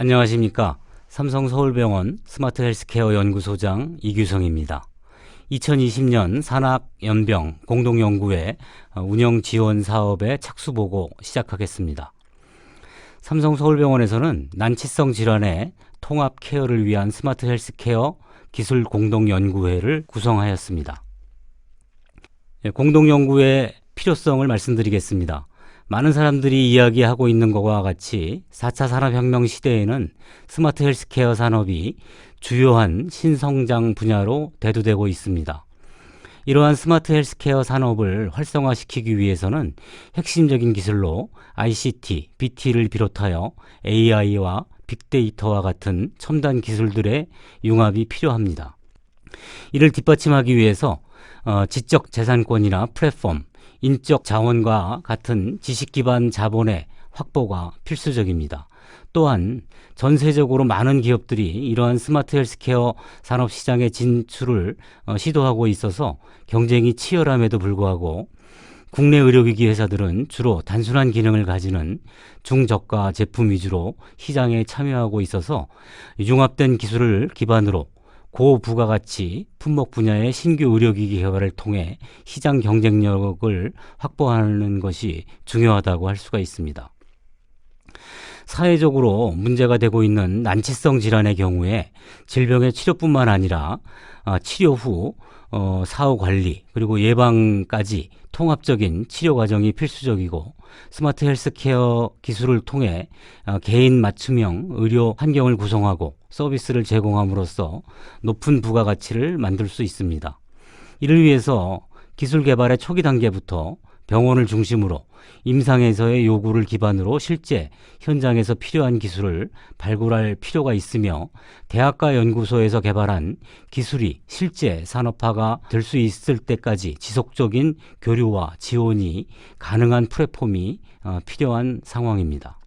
안녕하십니까. 삼성 서울병원 스마트 헬스케어 연구소장 이규성입니다. 2020년 산학연병 공동연구회 어, 운영 지원 사업에 착수보고 시작하겠습니다. 삼성 서울병원에서는 난치성 질환의 통합 케어를 위한 스마트 헬스케어 기술 공동연구회를 구성하였습니다. 예, 공동연구회 필요성을 말씀드리겠습니다. 많은 사람들이 이야기하고 있는 것과 같이 4차 산업혁명 시대에는 스마트 헬스케어 산업이 주요한 신성장 분야로 대두되고 있습니다. 이러한 스마트 헬스케어 산업을 활성화시키기 위해서는 핵심적인 기술로 ICT, BT를 비롯하여 AI와 빅데이터와 같은 첨단 기술들의 융합이 필요합니다. 이를 뒷받침하기 위해서 어, 지적 재산권이나 플랫폼, 인적 자원과 같은 지식 기반 자본의 확보가 필수적입니다. 또한 전 세적으로 많은 기업들이 이러한 스마트 헬스케어 산업 시장의 진출을 어, 시도하고 있어서 경쟁이 치열함에도 불구하고 국내 의료기기 회사들은 주로 단순한 기능을 가지는 중저가 제품 위주로 시장에 참여하고 있어서 융합된 기술을 기반으로 고부가 가치 품목 분야의 신규 의료기기 개발을 통해 시장 경쟁력을 확보하는 것이 중요하다고 할 수가 있습니다. 사회적으로 문제가 되고 있는 난치성 질환의 경우에 질병의 치료뿐만 아니라 어, 치료 후 어, 사후 관리 그리고 예방까지 통합적인 치료 과정이 필수적이고 스마트 헬스케어 기술을 통해 어, 개인 맞춤형 의료 환경을 구성하고 서비스를 제공함으로써 높은 부가가치를 만들 수 있습니다. 이를 위해서 기술 개발의 초기 단계부터 병원을 중심으로 임상에서의 요구를 기반으로 실제 현장에서 필요한 기술을 발굴할 필요가 있으며 대학가 연구소에서 개발한 기술이 실제 산업화가 될 수 있을 때까지 지속적인 교류와 지원이 가능한 플랫폼이 어, 필요한 상황입니다.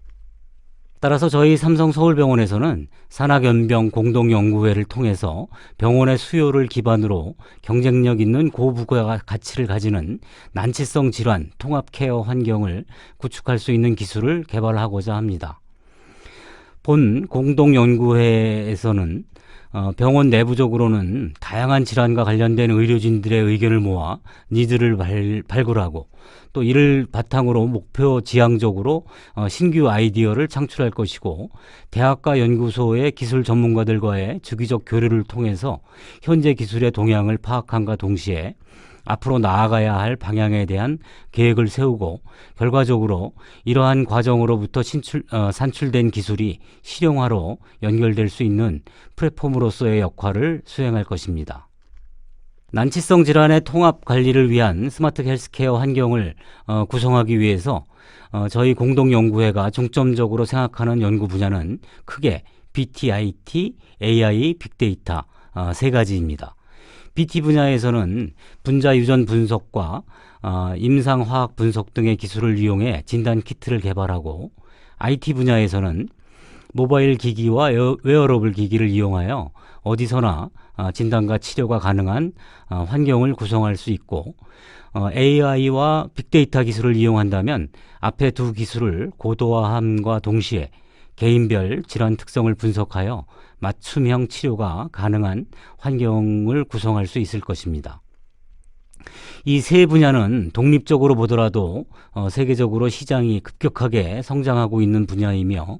따라서 저희 삼성 서울병원에서는 산학연병 공동연구회를 통해서 병원의 수요를 기반으로 경쟁력 있는 고부가 가치를 가지는 난치성 질환 통합 케어 환경을 구축할 수 있는 기술을 개발하고자 합니다. 본 공동연구회에서는 어, 병원 내부적으로는 다양한 질환과 관련된 의료진들의 의견을 모아 니드를 발, 발굴하고 또 이를 바탕으로 목표 지향적으로 어, 신규 아이디어를 창출할 것이고 대학과 연구소의 기술 전문가들과의 주기적 교류를 통해서 현재 기술의 동향을 파악함과 동시에 앞으로 나아가야 할 방향에 대한 계획을 세우고 결과적으로 이러한 과정으로부터 신출, 어, 산출된 기술이 실용화로 연결될 수 있는 플랫폼으로서의 역할을 수행할 것입니다. 난치성 질환의 통합 관리를 위한 스마트 헬스케어 환경을 어, 구성하기 위해서 어, 저희 공동연구회가 중점적으로 생각하는 연구 분야는 크게 BTIT, AI, 빅데이터 어, 세 가지입니다. BT 분야에서는 분자 유전 분석과 어, 임상 화학 분석 등의 기술을 이용해 진단 키트를 개발하고 IT 분야에서는 모바일 기기와 웨어러블 기기를 이용하여 어디서나 어, 진단과 치료가 가능한 어, 환경을 구성할 수 있고 어, AI와 빅데이터 기술을 이용한다면 앞에 두 기술을 고도화함과 동시에 개인별 질환 특성을 분석하여 맞춤형 치료가 가능한 환경을 구성할 수 있을 것입니다. 이 세 분야는 독립적으로 보더라도 어, 세계적으로 시장이 급격하게 성장하고 있는 분야이며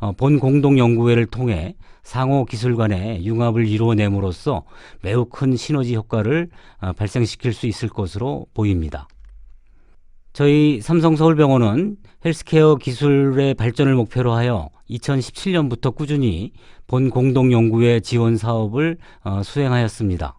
어, 본 공동 연구회를 통해 상호 기술 간의 융합을 이루어냄으로써 매우 큰 시너지 효과를 어, 발생시킬 수 있을 것으로 보입니다. 저희 삼성서울병원은 헬스케어 기술의 발전을 목표로 하여 2017년부터 꾸준히 본 공동연구회 지원 사업을 어, 수행하였습니다.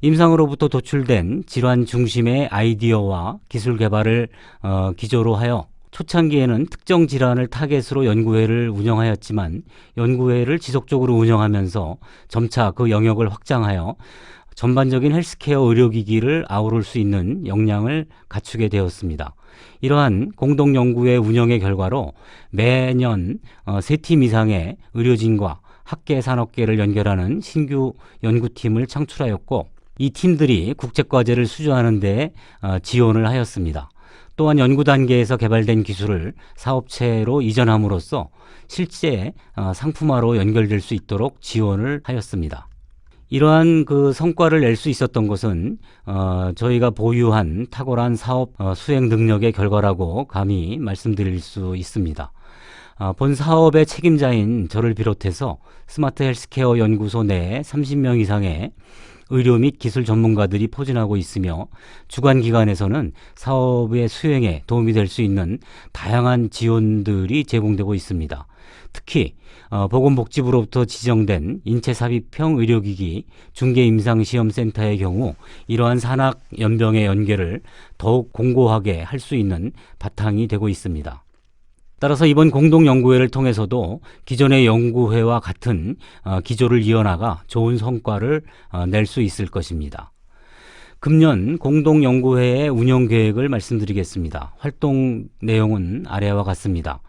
임상으로부터 도출된 질환 중심의 아이디어와 기술 개발을 어, 기조로 하여 초창기에는 특정 질환을 타겟으로 연구회를 운영하였지만 연구회를 지속적으로 운영하면서 점차 그 영역을 확장하여 전반적인 헬스케어 의료기기를 아우를 수 있는 역량을 갖추게 되었습니다. 이러한 공동연구회 운영의 결과로 매년 어, 세팀 이상의 의료진과 학계 산업계를 연결하는 신규 연구팀을 창출하였고 이 팀들이 국제과제를 수주하는 데 어, 지원을 하였습니다. 또한 연구 단계에서 개발된 기술을 사업체로 이전함으로써 실제 어, 상품화로 연결될 수 있도록 지원을 하였습니다. 이러한 그 성과를 낼 수 있었던 것은 어, 저희가 보유한 탁월한 사업 어, 수행 능력의 결과라고 감히 말씀드릴 수 있습니다. 아, 본 사업의 책임자인 저를 비롯해서 스마트 헬스케어 연구소 내에 30명 이상의 의료 및 기술 전문가들이 포진하고 있으며 주관 기관에서는 사업의 수행에 도움이 될 수 있는 다양한 지원들이 제공되고 있습니다. 특히 어, 보건복지부로부터 지정된 인체삽입형 의료기기 중개임상시험센터의 경우 이러한 산학 연병의 연계를 더욱 공고하게 할 수 있는 바탕이 되고 있습니다. 따라서 이번 공동연구회를 통해서도 기존의 연구회와 같은 어, 기조를 이어나가 좋은 성과를 어, 낼수 있을 것입니다. 금년 공동연구회의 운영 계획을 말씀드리겠습니다. 활동 내용은 아래와 같습니다.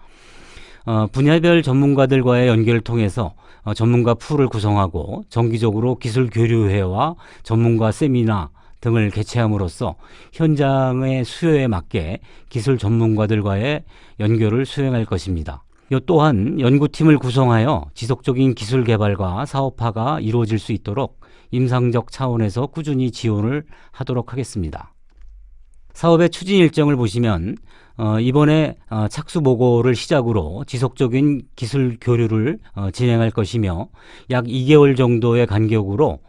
어, 분야별 전문가들과의 연결을 통해서 어, 전문가 풀을 구성하고 정기적으로 기술 교류회와 전문가 세미나 등을 개최함으로써 현장의 수요에 맞게 기술 전문가들과의 연결을 수행할 것입니다. 이 또한 연구팀을 구성하여 지속적인 기술 개발과 사업화가 이루어질 수 있도록 임상적 차원에서 꾸준히 지원을 하도록 하겠습니다. 사업의 추진 일정을 보시면 어, 이번에 어, 착수 보고를 시작으로 지속적인 기술 교류를 어, 진행할 것이며 약 2개월 정도의 간격으로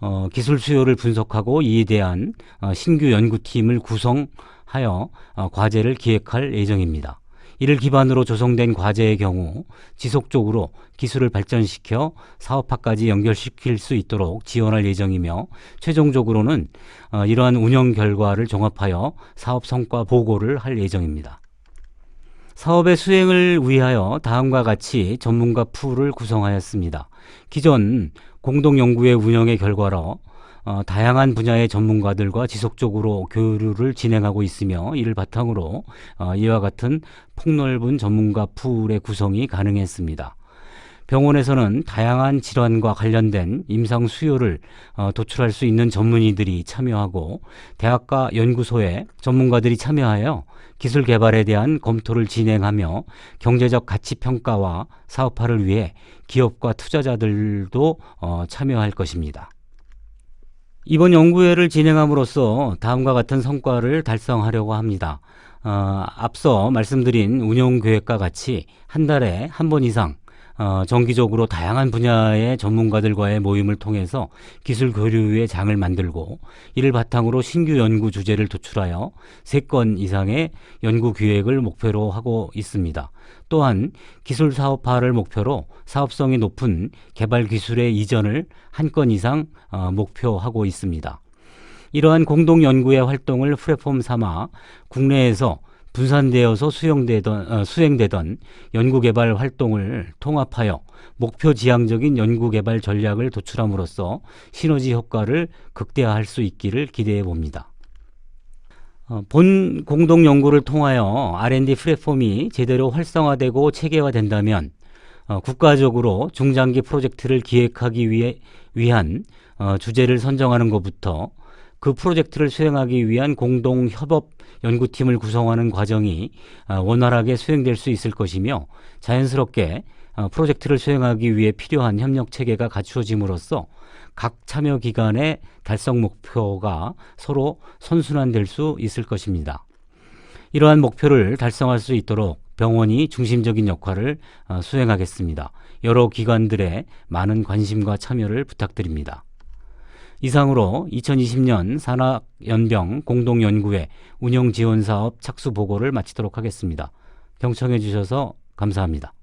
어, 기술 수요를 분석하고 이에 대한 어, 신규 연구팀을 구성하여 어, 과제를 기획할 예정입니다. 이를 기반으로 조성된 과제의 경우 지속적으로 기술을 발전시켜 사업화까지 연결시킬 수 있도록 지원할 예정이며 최종적으로는 어, 이러한 운영 결과를 종합하여 사업 성과 보고를 할 예정입니다. 사업의 수행을 위하여 다음과 같이 전문가 풀을 구성하였습니다. 기존 공동 연구회 운영의 결과로 어, 다양한 분야의 전문가들과 지속적으로 교류를 진행하고 있으며 이를 바탕으로 어, 이와 같은 폭넓은 전문가 풀의 구성이 가능했습니다. 병원에서는 다양한 질환과 관련된 임상 수요를 어, 도출할 수 있는 전문의들이 참여하고 대학과 연구소에 전문가들이 참여하여 기술 개발에 대한 검토를 진행하며 경제적 가치 평가와 사업화를 위해 기업과 투자자들도 어, 참여할 것입니다. 이번 연구회를 진행함으로써 다음과 같은 성과를 달성하려고 합니다. 어, 앞서 말씀드린 운영 계획과 같이 한 달에 한 번 이상 어, 정기적으로 다양한 분야의 전문가들과의 모임을 통해서 기술 교류의 장을 만들고 이를 바탕으로 신규 연구 주제를 도출하여 세 건 이상의 연구 기획을 목표로 하고 있습니다. 또한 기술 사업화를 목표로 사업성이 높은 개발 기술의 이전을 한 건 이상 어, 목표하고 있습니다. 이러한 공동 연구의 활동을 플랫폼 삼아 국내에서 분산되어서 수용되던, 어, 수행되던 연구개발 활동을 통합하여 목표 지향적인 연구개발 전략을 도출함으로써 시너지 효과를 극대화할 수 있기를 기대해 봅니다. 어, 본 공동 연구를 통하여 R&D 플랫폼이 제대로 활성화되고 체계화된다면 어, 국가적으로 중장기 프로젝트를 기획하기 위해, 위한 어, 주제를 선정하는 것부터 그 프로젝트를 수행하기 위한 공동 협업 연구팀을 구성하는 과정이 어, 원활하게 수행될 수 있을 것이며 자연스럽게 어, 프로젝트를 수행하기 위해 필요한 협력 체계가 갖추어짐으로써 각 참여 기관의 달성 목표가 서로 선순환될 수 있을 것입니다. 이러한 목표를 달성할 수 있도록 병원이 중심적인 역할을 어, 수행하겠습니다. 여러 기관들의 많은 관심과 참여를 부탁드립니다. 이상으로 2020년 산학연병 공동연구회 운영지원사업 착수 보고를 마치도록 하겠습니다. 경청해 주셔서 감사합니다.